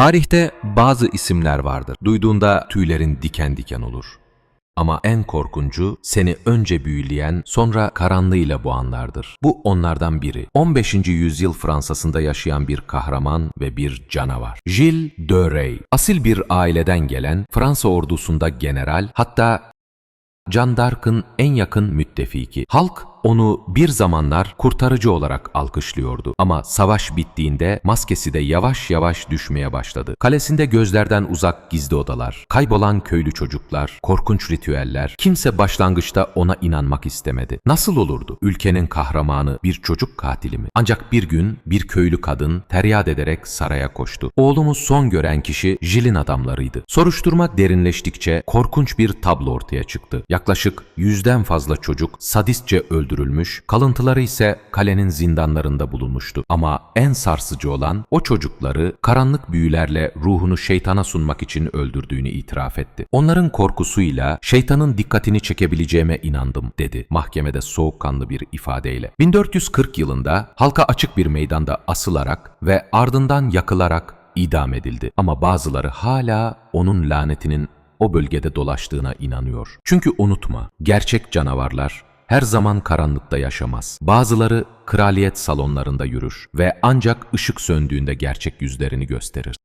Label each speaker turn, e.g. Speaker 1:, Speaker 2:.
Speaker 1: Tarihte bazı isimler vardır. Duyduğunda tüylerin diken diken olur. Ama en korkuncu seni önce büyüleyen sonra karanlığıyla boğanlardır. Bu onlardan biri. 15. yüzyıl Fransa'sında yaşayan bir kahraman ve bir canavar. Gilles de Rais. Asil bir aileden gelen Fransa ordusunda general hatta Jeanne d'Arc'ın en yakın müttefiki. Halk onu bir zamanlar kurtarıcı olarak alkışlıyordu. Ama savaş bittiğinde maskesi de yavaş yavaş düşmeye başladı. Kalesinde gözlerden uzak gizli odalar, kaybolan köylü çocuklar, korkunç ritüeller. Kimse başlangıçta ona inanmak istemedi. Nasıl olurdu? Ülkenin kahramanı bir çocuk katili mi? Ancak bir gün bir köylü kadın feryat ederek saraya koştu. Oğlumu son gören kişi Jil'in adamlarıydı. Soruşturma derinleştikçe korkunç bir tablo ortaya çıktı. Yaklaşık yüzden fazla çocuk sadistçe öldürülmüş, kalıntıları ise kalenin zindanlarında bulunmuştu. Ama en sarsıcı olan o çocukları karanlık büyülerle ruhunu şeytana sunmak için öldürdüğünü itiraf etti. Onların korkusuyla şeytanın dikkatini çekebileceğime inandım dedi mahkemede soğukkanlı bir ifadeyle. 1440 yılında halka açık bir meydanda asılarak ve ardından yakılarak idam edildi. Ama bazıları hala onun lanetinin o bölgede dolaştığına inanıyor. Çünkü unutma, gerçek canavarlar her zaman karanlıkta yaşamaz. Bazıları kraliyet salonlarında yürür ve ancak ışık söndüğünde gerçek yüzlerini gösterir.